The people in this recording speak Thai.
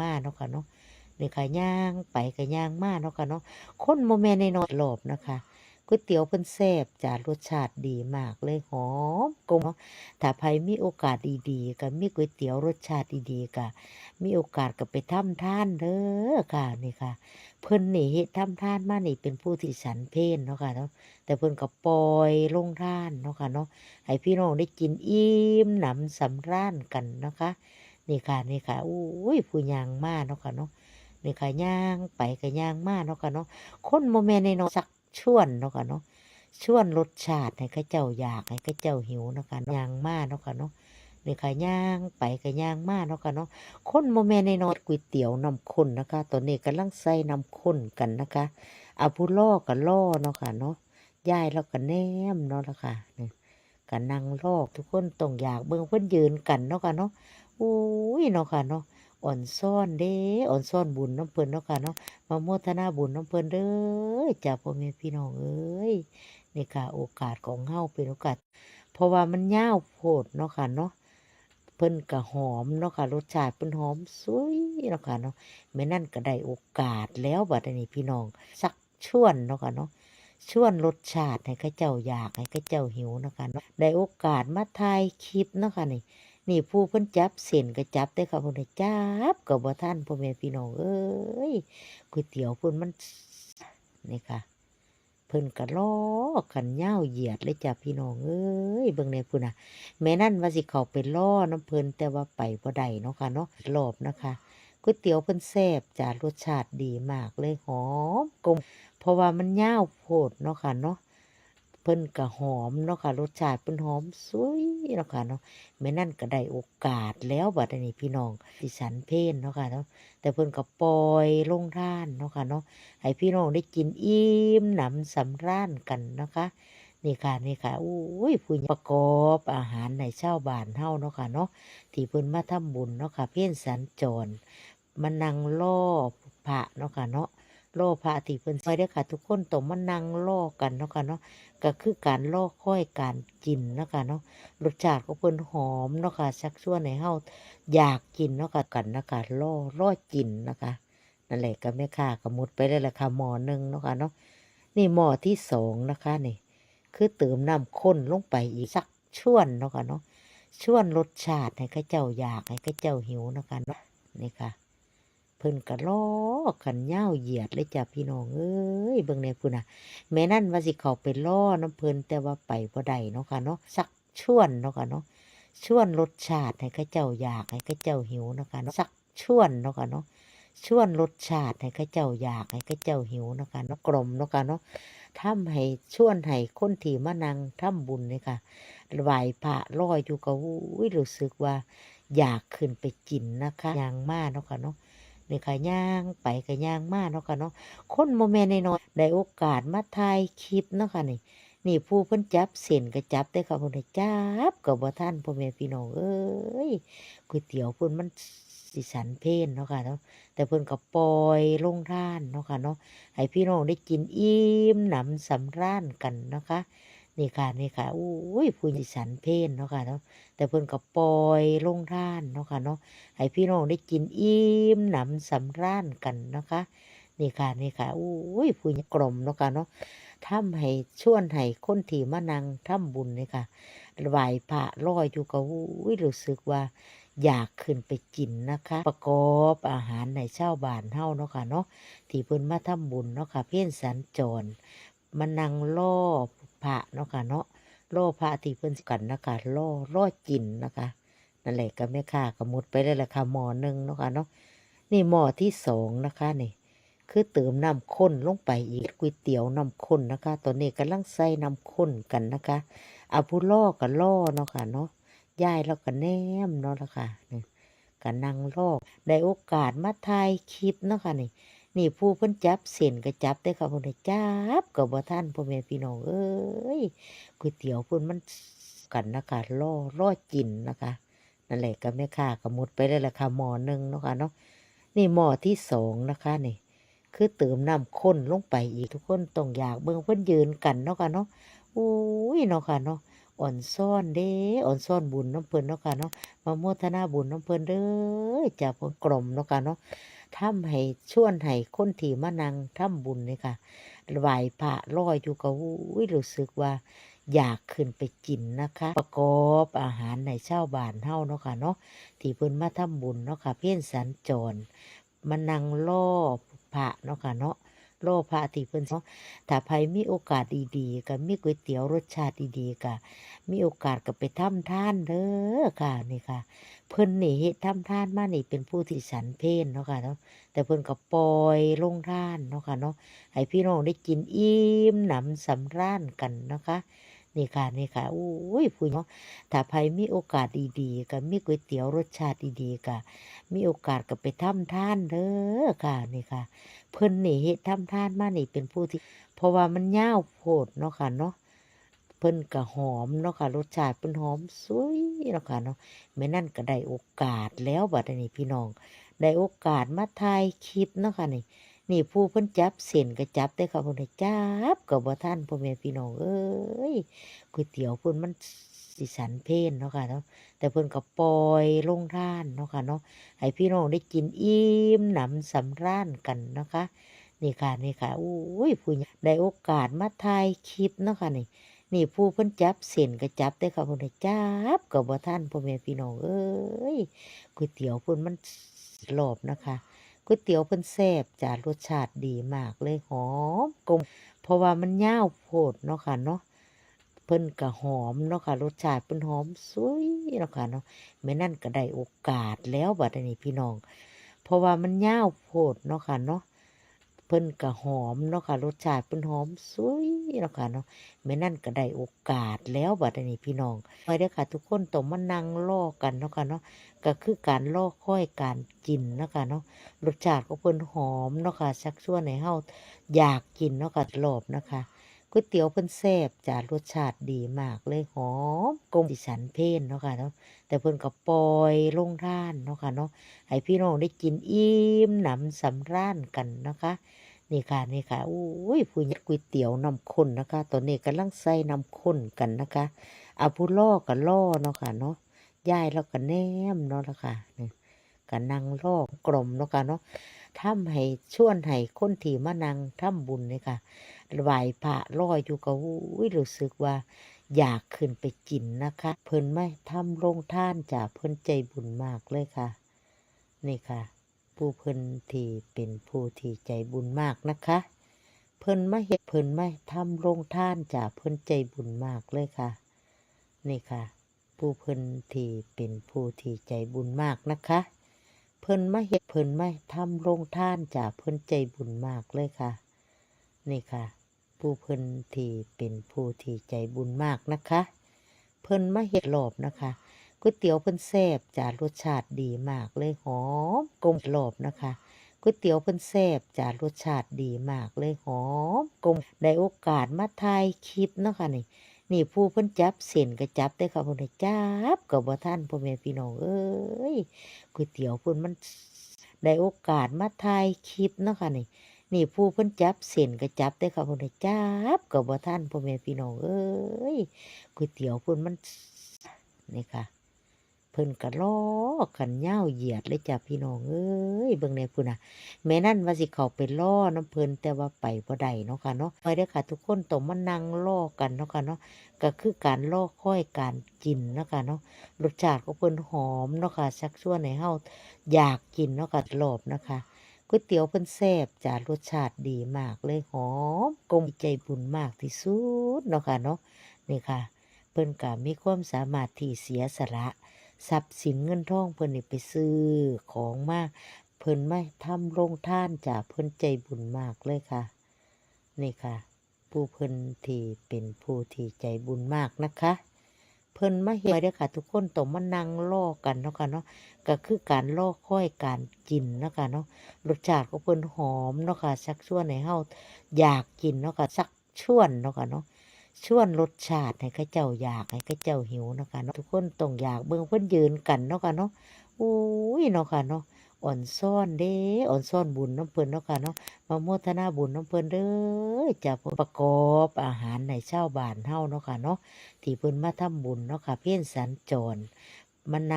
มาเนาะค่ะเนาะนี่ค่ะย่างไปก็ย่างมาเนาะค่ะเนาะคนโมเมนในนอยๆรอบนะคะก๋วยเตี๋ยวเพิ่นแซ่บจ้ารสชาติดีมากเลยหอมกลมเนาะถ้าใครมีโอกาสดีๆก็มีก๋วยเตี๋ยวรสชาติดีๆก็มีโอกาสก็ไปทำทานเด้อค่ะนี่ค่ะ เพิ่นนี่เฮ็ดทำทานมานี่เป็นผู้ที่ฉันเพลเนาะค่ะเนาะแต่เพิ่นก็ปล่อยลงทานเนาะค่ะเนาะให้พี่น้องได้กินอิ่มหนำสำราญกันนะคะ นี่ค่ะนี่ค่ะอุ้ยผู้ย่างมาเนาะค่ะเนาะนี่ค่ะย่างไปก็ย่างมาเนาะค่ะเนาะคนโมเมนในเนาะสักชวนเนาะค่ะเนาะชวนรสชาติให้เข้าเจ้าอยากให้เข้าเจ้าหิวเนาะค่ะย่างมาเนาะค่ะเนาะนี่ค่ะย่างไปก็ย่างมาเนาะค่ะเนาะคนโมเมนในเนาะก๋วยเตี๋ยวน้ำข้นนะคะตอนนี้กำลังใส่น้ำข้นกันนะคะเอาผู้ล่อกับล่อเนาะค่ะเนาะย่ายแล้วก็แนมเนาะละค่ะนี่ กันนั่งลอกทุกคนต้องอยากเบิ่งเพิ่นยืนกันเนาะค่ะเนาะอุ้ยเนาะค่ะเนาะอ่อนซ่อนเด้อ่อนซ่อนบุญน้ำเพิ่นเนาะค่ะเนาะมาโมทนาบุญน้ำเพิ่นเด้อจ้าพ่อแม่พี่น้องเอ้ยนี่ค่ะโอกาสของเฮาเป็นโอกาส เพราะว่ามันยาวโพดเนาะค่ะเนาะเพิ่นก็หอมเนาะค่ะรสชาติเพิ่นหอมสวยเนาะค่ะเนาะแม่นั่นก็ได้โอกาสแล้วบัดนี้พี่น้องสักชวนเนาะค่ะเนาะ ชวนรสชาติให้ข้าเจ้าอยากให้ข้าเจ้าหิวนะคะได้โอกาสมาถ่ายคลิปนะคะนี่นี่ผู้เพิ่นจับเส้นก็จับได้ค่ะเพิ่นจับก็บ่ทันพ่อแม่พี่น้องเอ้ยก๋วยเตี๋ยวเพิ่นมันนี่ค่ะ เพิ่นก็ล้อกันยาวเหยียดเลยจ้ะพี่น้องเอ้ยเบิ่งในพุ่นน่ะ แม่นั่นว่าสิเขาไปล่อน้ำเพิ่นแต่ว่าไปบ่ได้เนาะค่ะเนาะรอบนะคะก๋วยเตี๋ยวเพิ่นแซ่บจ้ารสชาติดีมากเลยหอมกลม เพราะว่ามันยาวโพดเนาะค่ะเนาะเพิ่นก็หอมเนาะค่ะรสชาติเพิ่นหอมสวยเนาะค่ะเนาะแม่นั่นก็ได้โอกาสแล้วบัดนี้พี่น้องดิฉันเพลเนาะค่ะเนาะแต่เพิ่นก็ปล่อยลงท่านเนาะค่ะเนาะให้พี่น้องได้กินอิ่มหนำสำราญกันนะคะนี่ค่ะนี่ค่ะอุ้ยผู้ประกอบอาหารในชาวบ้านเฮาเนาะค่ะเนาะที่เพิ่นมาทำบุญเนาะค่ะเพี้ยนสัญจรมานั่งล่อพระเนาะค่ะเนาะ ล่อพระที่เพิ่นซอยเด้อค่ะ ทุกคนต้องมานั่งล่อกันเนาะค่ะเนาะก็คือการล่อค่อยการกินเนาะค่ะเนาะรสชาติของเพิ่นหอมเนาะค่ะชักชวนให้เฮาอยากกินเนาะค่ะกันเนาะคะล่อล่อกินนะคะนั่นแหละก็แม่ค้าก็หมดไปได้ละค่ะหม้อนึงเนาะค่ะเนาะนี่หม้อที่สองนะคะนี่คือเติมน้ำข้นลงไปอีกสักชวนเนาะค่ะเนาะชวนรสชาติให้ข้าเจ้าอยากให้ข้าเจ้าหิวเนาะค่ะเนาะนี่ค่ะ เพิ่นก็ล้อกันยาเหยียดเลยจ้ะพี่น้องเอ้ยเบิ่งในพุ่นน่ะ แม่นั่นว่าสิเขาไปล่อน้ำเพิ่นแต่ว่าไปบ่ได้เนาะค่ะเนาะสักชวนเนาะค่ะเนาะชวนรสชาติให้ข้าเจ้าอยากให้ข้าเจ้าหิวเนาะค่ะเนาะสักชวนเนาะค่ะเนาะชวนรสชาติให้ข้าเจ้าอยากให้ข้าเจ้าหิวเนาะค่ะเนาะกลมเนาะค่ะเนาะทำให้ชวนให้คนที่มานั่งทำบุญนี่ค่ะไหวพระลอยอยู่ก็อุ้ยรู้สึกว่า อยากขึ้นไปกินนะคะย่างมาเนาะค่ะเนาะ นี่ค่ะย่างไปก็ย่างมาเนาะค่ะเนาะคนโมเมนในน้อยได้โอกาสมาถ่ายคลิปเนาะค่ะนี่นี่ผู้เพิ่นจับเส้นก็จับได้ค่ะเพิ่นได้จับก็บ่ทันพ่อแม่พี่น้องเอ้ยก๋วยเตี๋ยวเพิ่นมันสิสันเพลเนาะค่ะเนาะแต่เพิ่นก็ปล่อยลงท่านเนาะค่ะเนาะให้พี่น้องได้กินอิ่มหนำสำราญกันนะคะ นี่ค่ะนี่ค่ะอุ้ยผู้สิสันเพลเนาะค่ะเนาะแต่เพิ่นก็ปล่อยลงท่านเนาะค่ะเนาะให้พี่น้องได้กินอิ่มหนำสำราญกันนะคะนี่ค่ะนี่ค่ะอุ้ยผู้กลมเนาะค่ะเนาะทำให้ชวนให้คนที่มานั่งทำบุญนี่ค่ะไหวพระลอยอยู่ก็อุ้ยรู้สึกว่าอยากขึ้นไปกินนะคะ ประกอบอาหารในเชาบ้านเฮาเนาะค่ะเนาะที่เพิ่นมาทำบุญเนาะค่ะเพี้ยนสัญจร มานั่งล่อพระเนาะค่ะเนาะล่อพระที่เพิ่นกันนะคะล่อล่อกินนะคะนั่นแหละก็แม่ค้าก็หมดไปได้ละค่ะหมอหนึ่งเนาะค่ะเนาะนี่หมอที่สองนะคะนี่คือเติมน้ำข้นลงไปอีกก๋วยเตี๋ยวน้ำข้นนะคะตอนนี้กำลังใส่น้ำข้นกันนะคะเอาผู้ล่อกับล่อเนาะค่ะเนาะย่ายแล้วก็แนมเนาะละค่ะนี่ก็นั่งลอกได้โอกาสมาถ่ายคลิปเนาะค่ะนี่ นี่ผู้เพิ่นจับเส้นก็จับได้ค่ะเพิ่นได้จับก็บ่ทันพ่อแม่พี่น้องเอ้ยก๋วยเตี๋ยวเพิ่นมันกันนะคะล่อล่อกินนะคะนั่นแหละก็แม่ค้าก็หมดไปได้ละค่ะหม้อหนึ่งเนาะค่ะเนาะนี่หม้อที่สองนะคะนี่คือเติมน้ำข้นลงไปอีกทุกคนต้องอยากเบิ่งเพิ่นยืนกันเนาะค่ะเนาะอุ้ยเนาะค่ะเนาะอ่อนซ่อนเด้อ่อนซ่อนบุญน้ำเพิ่นเนาะค่ะเนาะมาโมทนาบุญน้ำเพิ่นเด้อจากเพิ่นกลมเนาะค่ะเนาะ ทำให้ชวนให้คนที่มานั่งทำบุญนี่ค่ะไหวพระรอยอยู่ก็อุ้ยรู้สึกว่า อยากขึ้นไปกินนะคะ ประกอบอาหารในเช่าบ้านเฮาเนาะค่ะเนาะที่เพิ่นมาทำบุญเนาะค่ะ เพี้ยนสัญจรมานั่งรอพระเนาะค่ะเนาะรอพระที่เพิ่นเนาะถ้าใครมีโอกาสดีๆก็มีก๋วยเตี๋ยวรสชาติดีๆก็มีโอกาสก็ไปทำทานเด้อค่ะนี่ค่ะ เพิ่นนี่เฮ็ดทำท่านมานี่เป็นผู้ที่สันเพลเนาะค่ะเนาะแต่เพิ่นก็ปล่อยลงท่านเนาะค่ะเนาะให้พี่น้องได้กินอิ่มหนำสำราญกันนะคะนี่ค่ะนี่ค่ะโอ้ยผู้เนาะถ้าใครมีโอกาสดีๆก็มีก๋วยเตี๋ยวรสชาติดีๆก็มีโอกาสก็ไปทำท่านเด้อค่ะนี่ค่ะ เพิ่นนี่เฮ็ดทำท่านมานี่เป็นผู้ที่ เพราะว่ามันยาวโพดเนาะค่ะเนาะ เพิ่นก็หอมเนาะค่ะรสชาติเพิ่นหอมสวยเนาะค่ะเนาะแม่นั่นก็ได้โอกาสแล้วบัดนี้พี่น้อง ได้โอกาสมาถ่ายคลิปเนาะค่ะนี่นี่ผู้เพิ่นจับเส้นก็จับได้ค่ะเพิ่นจับก็บ่ทันพ่อแม่พี่น้องเอ้ยก๋วยเตี๋ยวเพิ่นมันสิสันเพลเนาะค่ะเนาะแต่เพิ่นก็ปล่อยลงท่านเนาะค่ะเนาะให้พี่น้องได้กินอิ่มหนำสำราญกันนะคะนี่ค่ะนี่ค่ะอุ้ยผู้ได้โอกาสมาถ่ายคลิปเนาะค่ะนี่ นี่ผู้เพิ่นจับเส้นก็จับได้ค่ะเพิ่นจับก็บ่ทันพ่อแม่พี่น้องเอ้ยก๋วยเตี๋ยวเพิ่นมันรอบนะคะก๋วยเตี๋ยวเพิ่นแซ่บจ้ารสชาติดีมากเลยหอมกลมเพราะว่ามันยาวโพดเนาะค่ะเนาะเพิ่นก็หอมเนาะค่ะรสชาติเพิ่นหอมสวยเนาะค่ะเนาะแม่นั่นก็ได้โอกาสแล้วบัดนี้พี่น้อง เพราะว่ามันยาวโพดเนาะค่ะเนาะ เพิ่นก็หอมเนาะค่ะรสชาติเพิ่นหอมสวยเนาะค่ะเนาะแม่นั่นก็ได้โอกาสแล้วบัดนี้พี่น้องไปเด้อค่ะ ทุกคนต้องมานั่งล่อกันเนาะค่ะเนาะก็คือการล่อค่อยการกินเนาะค่ะเนาะรสชาติของเพิ่นหอมเนาะค่ะชักชวนให้เฮาอยากกินเนาะค่ะรอบนะคะ ก๋วยเตี๋ยวเพิ่นแซ่บจ้ารสชาติดีมากเลยหอมกลมดิฉันเพลนเนาะค่ะเนาะแต่เพิ่นก็ปล่อยลงทานเนาะค่ะเนาะให้พี่น้องได้กินอิ่มหนำสำราญกันนะคะนี่ค่ะนี่ค่ะโอ้ยผู้ใหญ่ก๋วยเตี๋ยวน้ำข้นนะคะ ตอนนี้กำลังใส่น้ำข้นกันนะคะเอาผู้ล่อกับล่อเนาะค่ะเนาะย่ายแล้วก็แนมเนาะละค่ะนี่ก็นั่งรอกกลมเนาะค่ะเนาะทำให้ชวนให้คนที่มานั่งทำบุญนี่ค่ะ ไหวพระรอยอยู่ก็อุ้ยรู้สึกว่า อยากขึ้นไปกินนะคะ เพิ่นไม่ทำโรงท่านจาเพิ่นใจบุญมากเลยค่ะ นี่ค่ะ ผู้เพิ่นที่เป็นผู้ที่ใจบุญมากนะคะเพิ่นมาเฮ็ดเพิ่นไม่ทำโรงท่านจาเพิ่นใจบุญมากเลยค่ะ นี่ค่ะผู้เพิ่นที่เป็นผู้ที่ใจบุญมากนะคะเพิ่นมาเฮ็ดเพิ่นไมาทำโรงท่านจาเพิ่นใจบุญมากเลยค่ะนี่ค่ะ ผู้เพิ่นที่เป็นผู้ที่ใจบุญมากนะคะ เพิ่นมาเฮ็ดรอบนะคะก๋วยเตี๋ยวเพิ่นแซ่บจ้ารสชาติดีมากเลยหอมกลมรอบนะคะก๋วยเตี๋ยวเพิ่นแซ่บจ้ารสชาติดีมากเลยหอมกลมได้โอกาสมาถ่ายคลิปนะคะนี่นี่ผู้เพิ่นจับเส้นก็จับได้ค่ะเพิ่นจับก็บ่ทันพ่อแม่พี่น้องเอ้ยก๋วยเตี๋ยวเพิ่นมันได้โอกาสมาถ่ายคลิปเนาะค่ะนี่ นี่ผู้เพิ่นจับเส้นก็จับได้ค่ะเพิ่นจับก็บ่ทันพ่อแม่พี่น้องเอ้ยก๋วยเตี๋ยวเพิ่นมันนี่ค่ะ เพิ่นก็ล้อกันเย้าเหยียดเลยจ้ะพี่น้องเอ้ยเบิ่งแน่พุ่นน่ะ แม่นั่นว่าสิเขาไปล่อน้ำเพิ่นแต่ว่าไปบ่ได้เนาะค่ะเนาะไปเด้อค่ะ ทุกคนต้องมานั่งล่อกันเนาะค่ะเนาะก็คือการล่อค่อยการกินเนาะค่ะเนาะรสชาติของเพิ่นหอมเนาะค่ะชักชวนให้เฮาอยากกินเนาะค่ะรอบนะคะ ก๋วยเตี๋ยวเพิ่นแซ่บจ้ารสชาติดีมากเลยหอมกลมใจบุญมากที่สุดเนาะค่ะเนาะนี่ค่ะ เพิ่นก็มีความสามารถที่เสียสละทรัพย์สินเงินทองเพิ่นนี่ไปซื้อของมาเพิ่นไม่ทำโรงท่านจาเพิ่นใจบุญมากเลยค่ะ นี่ค่ะ ผู้เพิ่นที่เป็นผู้ที่ใจบุญมากนะคะ เพิ่นมาเห็ดไว้เด้อค่ะ ทุกคนต้องมานั่งล่อกันเนาะค่ะเนาะก็คือการล่อค่อยการกินเนาะค่ะเนาะรสชาติของเพิ่นหอมเนาะค่ะชักชวนให้เฮาอยากกินเนาะค่ะชักชวนเนาะค่ะเนาะชวนรสชาติให้ข้าเจ้าอยากให้ข้าเจ้าหิวเนาะค่ะเนาะทุกคนต้องอยากเบิ่งเพิ่นยืนกันเนาะค่ะเนาะอุ้ยเนาะค่ะเนาะ อ่อนซ่อนเด้อ่อนซ่อนบุญน้ำเพลินเนาะค่ะเนาะมาโมทนาบุญน้ำเพลินเด้อจะประกอบอาหารในเชาบานเฮาเนาะค่ะเนาะที่เพิ่นมาทำบุญเนาะค่ะเพี้ยนสันจรมานั่ง